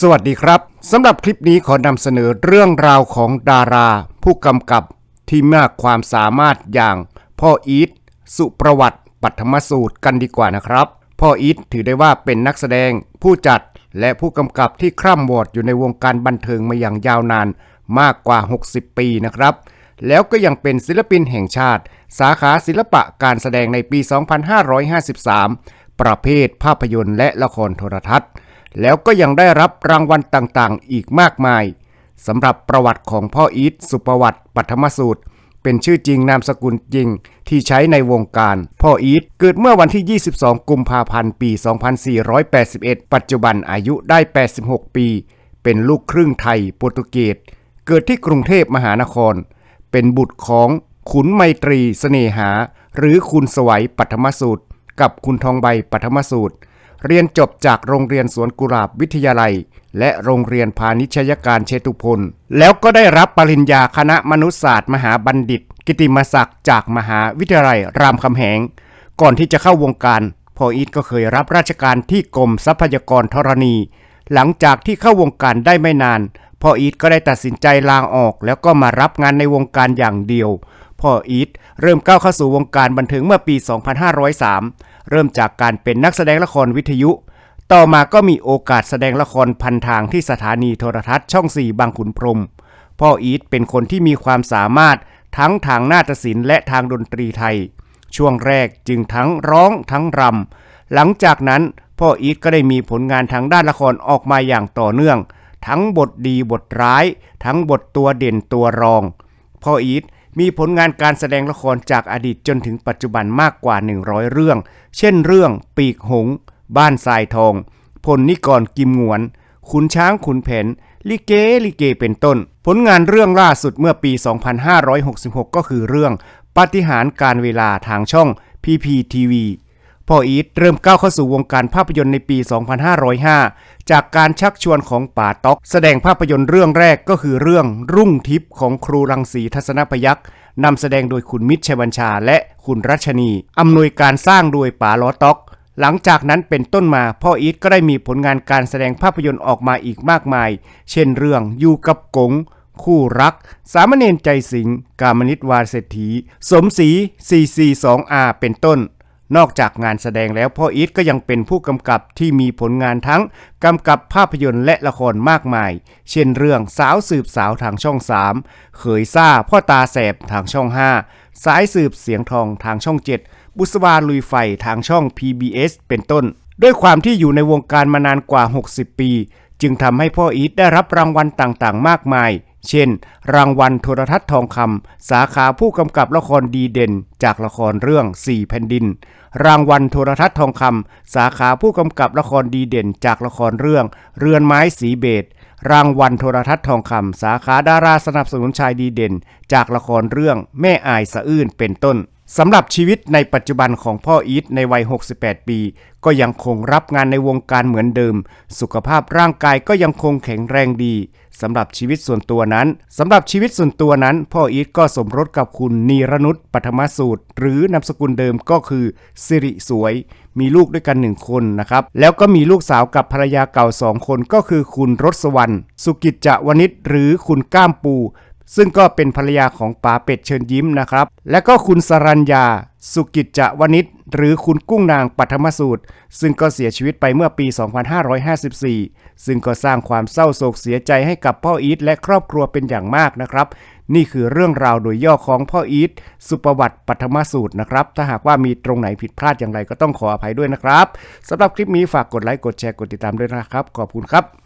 สวัสดีครับสำหรับคลิปนี้ขอนำเสนอเรื่องราวของดารา ผู้กำกับที่มากความสามารถอย่างพ่ออีทสุประวัติปัทมสูตรกันดีกว่านะครับ พ่ออีทถือได้ว่าเป็นนักแสดง ผู้จัดและผู้กำกับที่คร่ำวอดอยู่ในวงการบันเทิงมาอย่างยาวนานมากกว่า 60 ปีนะครับ แล้วก็ยังเป็นศิลปินแห่งชาติ สาขาศิลปะการแสดงในปี 2553 ประเภทภาพยนตร์และละครโทรทัศน์ แล้วก็ยังได้รับรางวัลต่างๆ อีกมากมายสำหรับประวัติของพ่ออีทสุประวัติปัทมสูตร เป็นชื่อจริงนามสกุลจริง ที่ใช้ในวงการ พ่ออีทเกิดเมื่อวันที่ 22 กุมภาพันธ์ ปี 2481 ปัจจุบันอายุได้ 86 ปี เป็นลูกครึ่งไทยโปรตุเกส เกิดที่กรุงเทพมหานคร เป็นบุตรของขุนไมตรีเสน่หา หรือคุณสวัยปัทมสูตร กับคุณทองใบปัทมสูตร เรียนจบจากโรงเรียนสวนกุหลาบวิทยาลัย และโรงเรียนพาณิชยการเชตุพลแล้วก็ได้รับปริญญาคณะมนุษยศาสตร์ มหาบัณฑิต กิติมศักดิ์จากมหาวิทยาลัยรามคำแหง ก่อนที่จะเข้าวงการพ่ออีทก็เคยรับราชการที่กรมทรัพยากรธรณี หลังจากที่เข้าวงการได้ไม่นานพ่ออีทก็ได้ตัดสินใจลาออก แล้วก็มารับงานในวงการอย่างเดียวพ่ออีทเริ่มก้าวเข้าสู่วงการบันเทิงเมื่อปี 2503 เริ่มจากการเป็นนักแสดงละครวิทยุ ต่อมาก็มีโอกาสแสดงละครพันทางที่สถานีโทรทัศน์ช่อง4บางขุนพรม พ่ออีทเป็นคนที่มีความสามารถทั้งทางนาฏศิลป์และทางดนตรีไทย ช่วงแรกจึงทั้งร้องทั้งรำ หลังจากนั้นพ่ออีทก็ได้มีผลงานทางด้านละครออกมาอย่างต่อเนื่อง ทั้งบทดีบทร้าย ทั้งบทตัวเด่นตัวรอง พ่ออีท มีผลงานการแสดงละครจากอดีตจนถึงปัจจุบันมากกว่า 100 เรื่อง เช่นเรื่องปีกหง บ้านทรายทอง พลนิกรกิมหงวน ขุนช้างขุนแผน ลิเก ลิเกเป็นต้น ผลงานเรื่องล่าสุดเมื่อปี 2566 ก็คือเรื่องปฏิหารการเวลาทางช่อง PPTV พ่ออีทเริ่มก้าวเข้าสู่วงการภาพยนตร์ในปี 2505 จากการชักชวนของป่าต๊อก แสดงภาพยนตร์เรื่องแรกก็คือเรื่องรุ่งทิพย์ของครูรังสีทัศนพยักษ์นำแสดงโดยคุณมิตรชัยบัญชาและคุณรัชนี อำนวยการสร้างโดยป๋าล้อต๊อก หลังจากนั้นเป็นต้นมาพ่ออีทก็ได้มีผลงานการแสดงภาพยนตร์ออกมาอีกมากมาย เช่นเรื่องอยู่กับกงคู่รัก สามเณรใจสิง กามนิตวาเศรษฐี สมศรี 442R เป็นต้น นอกจากงานแสดงแล้วพ่ออีทก็ยังเป็นผู้กำกับที่มีผลงานทั้งกำกับภาพยนตร์และละครมากมาย เช่นเรื่องสาวสืบสาวทางช่อง 3 เขยซ่าพ่อตาแสบทางช่อง 5 สายสืบเสียงทองทางช่อง 7 บุษบาลุยไฟทางช่อง PBS เป็นต้น ด้วยความที่อยู่ในวงการมานานกว่า 60 ปี จึงทำให้พ่ออีทได้รับรางวัลต่างๆ มากมาย เช่น รางวัลโทรทัศน์ทองคำสาขาผู้กำกับละครดีเด่น จากละครเรื่อง4แผ่นดิน รางวัลโทรทัศน์ทองคำสาขาผู้กำกับละครดีเด่น จากละครเรื่อง เรือนไม้สีเบจรางวัลโทรทัศน์ทองคำสาขาดาราสนับสนุนชายดีเด่น จากละครเรื่องแม่อายสะอื้นเป็นต้น สำหรับชีวิตในปัจจุบันของพ่ออีทในวัย 68 ปี ก็ยังคงรับงานในวงการเหมือนเดิม สุขภาพร่างกายก็ยังคงแข็งแรงดีสำหรับชีวิตส่วนตัวนั้นสำหรับชีวิตส่วนตัวนั้น พ่ออีทก็สมรสกับคุณนีรนุชปัทมสูตร หรือนามสกุลเดิมก็คือสิริสวย มีลูกด้วยกันหนึ่งคนนะครับ แล้วก็มีลูกสาวกับภรรยาเก่าสองคนก็คือคุณรสวรรณสุกิจจวนิชหรือคุณก้ามปู ซึ่งก็เป็นภรรยาของป๋าเป็ดเชิญยิ้มนะครับ และก็คุณสรัญญา สุกิจจวนิชหรือคุณกุ้งนางปัทมสูตร ซึ่งก็เสียชีวิตไปเมื่อปี 2554 ซึ่งก็สร้างความเศร้าโศกเสียใจให้กับพ่ออีทและครอบครัวเป็นอย่างมากนะครับ นี่คือเรื่องราวโดยย่อของพ่ออีทสุประวัติปัทมสูตรนะครับ ถ้าหากว่ามีตรงไหนผิดพลาดอย่างไรก็ต้องขออภัยด้วยนะครับสำหรับคลิปนี้ฝากกดไลค์กดแชร์กดติดตามด้วยนะครับ ขอบคุณครับ